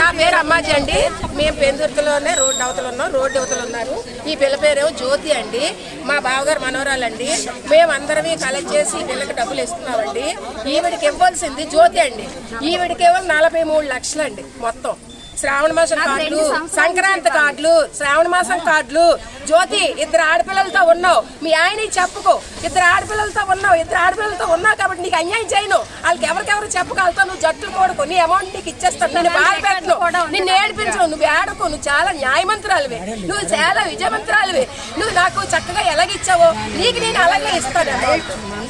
నా పేరు అమ్మాజీ అండి. మేము పెందుర్తిలోనే రోడ్డు అవతల ఉన్నాం రోడ్డు అవతల ఉన్నారు. ఈ పిల్ల పేరేమో జ్యోతి అండి. మా బావగారు మనవరాలండి మేమందరం కలెక్ట్ చేసి ఈ పిల్లకి డబ్బులు ఇస్తున్నామండి. ఈవిడికి ఇవ్వాల్సింది జ్యోతి అండి. ఈవిడికి ఇవ్వాలి నలభై మూడు లక్షలు అండి మొత్తం. శ్రావణ మాసం కార్డులు సంక్రాంతి కార్డులు శ్రావణ మాసం కార్డులు జ్యోతి ఇద్దరు ఆడపిల్లలతో ఉన్నావు. మీ ఆయన చెప్పుకో. ఇద్దరు ఆడపిల్లలతో ఉన్నావు. ఇద్దరు ఆడపిల్లలతో ఉన్నావు కాబట్టి నీకు అన్యాయం చేయను. వాళ్ళకి ఎవరికెవరు చెప్పగలుగుతావు నువ్వు జట్టులు కొడుకు నీ అమౌంట్ నీకు ఇచ్చేస్తాను. నేను బాధ పెట్టను. నిన్ను ఏడిపించను. నువ్వు ఏడకు నువ్వు చాలా న్యాయమంతురాలివి. నువ్వు చాలా విజయవంతురాలివి నువ్వు నాకు చక్కగా ఎలాగిచ్చావో నీకు నేను అలాగే ఇస్తాను.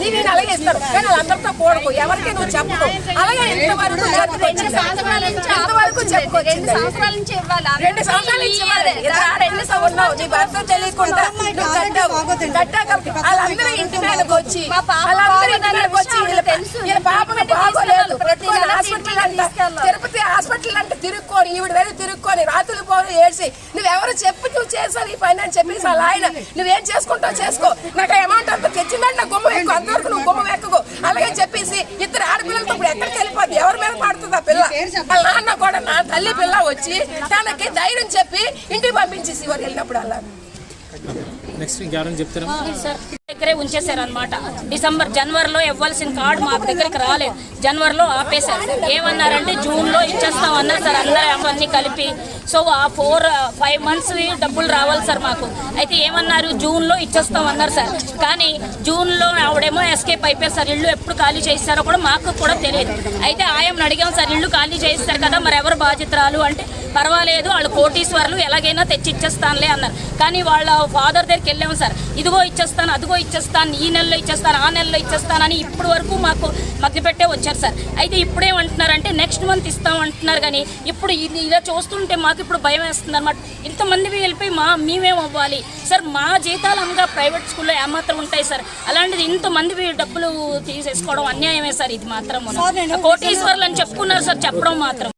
నీకు నేను అలాగే ఇస్తాను. కానీ వాళ్ళందరితో కూడకు ఎవరికి నువ్వు చెప్పకు. అలాగే ఇంతవరకు. ఇంతవరకు చెప్పుకొచ్చింది సంవత్సరాల నుంచి ఇవ్వాలి. రెండు సంవత్సరాల నుంచి ఇవ్వాలి. రెండు సంవత్సరాలు. నీ భర్త తెలియకుండా వాళ్ళందరూ ఇంటి మీదకి వచ్చి వాళ్ళందరూ ఇంటి మీదకి వచ్చి తెలుసు. ఇంటికి బాగోలేదు. హాస్పిటల్ అంట. తిరుపతి హాస్పిటల్ అంటే తిరుక్కొని ఈవిడ వెళ్ళి తిరుక్కొని రాత్రులు పోయి ఏడ్చి నువ్వెవరు చెప్పి నువ్వు చేసావు ఈ పని అని చెప్పేసి వాళ్ళ ఆయన నువ్వేం చేసుకుంటావు చేసుకో. నాకు అమౌంట్ అంతా తెచ్చిందంటే నా గుమ్మ ఎక్కువ. అంతవరకు నువ్వు గుమ్మ ఎక్కువ అలాగే చెప్పేసి ఇద్దరు ఆడపిల్లలతో ఇప్పుడు ఎక్కడికి వెళ్ళిపోద్ది? ఎవరి మీద పడుతుంది ఆ పిల్ల? వాళ్ళ నాన్న కూడా నా తల్లి పిల్ల వచ్చి తనకి ధైర్యం చెప్పి ఇంటికి పంపించేసి వారు వెళ్ళినప్పుడు అలా. నెక్స్ట్ గ్యారెంటీ చెప్తారా? సార్ దగ్గరే ఉంచేశారు అనమాట డిసెంబర్ జనవరిలో ఇవ్వాల్సిన కార్డు మా దగ్గరికి రాలేదు. జనవరిలో ఆపేశారు. ఏమన్నారంటే జూన్లో ఇచ్చేస్తాం అన్నారు సార్ అందరూ అవన్నీ కలిపి. సో ఆ ఫోర్ ఫైవ్ మంత్స్ డబ్బులు రావాలి సార్ మాకు. అయితే ఏమన్నారు? జూన్లో ఇచ్చేస్తాం అన్నారు సార్. కానీ జూన్లో ఆవిడేమో ఎస్కేప్ అయిపోయారు సార్. ఇల్లు ఎప్పుడు ఖాళీ చేయిస్తారో కూడా మాకు కూడా తెలియదు. అయితే ఆయమ్మని అడిగాం సార్ ఇల్లు ఖాళీ చేయిస్తారు కదా మరి ఎవరు బాధ్యతరాలు అంటే పర్వాలేదు వాళ్ళు కోటీశ్వర్లు ఎలాగైనా తెచ్చి ఇచ్చేస్తానులే అన్నారు. కానీ వాళ్ళ ఫాదర్ దగ్గరికి వెళ్ళాము సార్. ఇదిగో ఇచ్చేస్తాను అదిగో ఇచ్చేస్తాను ఈ నెలలో ఇచ్చేస్తాను ఆ నెలలో ఇచ్చేస్తానని ఇప్పటి వరకు మాకు మధ్యపెట్టే వచ్చారు సార్. అయితే ఇప్పుడేమంటున్నారంటే నెక్స్ట్ మంత్ ఇస్తాం అంటున్నారు కానీ ఇప్పుడు ఇది ఇలా చూస్తుంటే మాకు ఇప్పుడు భయం వేస్తుంది అనమాట ఇంతమంది వెళ్ళిపోయి మా మేమేం అవ్వాలి? సార్ మా జీతాలు అనగా ప్రైవేట్ స్కూల్లో ఏమాత్రం ఉంటాయి సార్? అలాంటిది ఇంతమంది డబ్బులు తీసేసుకోవడం అన్యాయమే సార్ ఇది మాత్రం కోటీశ్వర్లు అని చెప్పుకున్నారు సార్ చెప్పడం మాత్రం.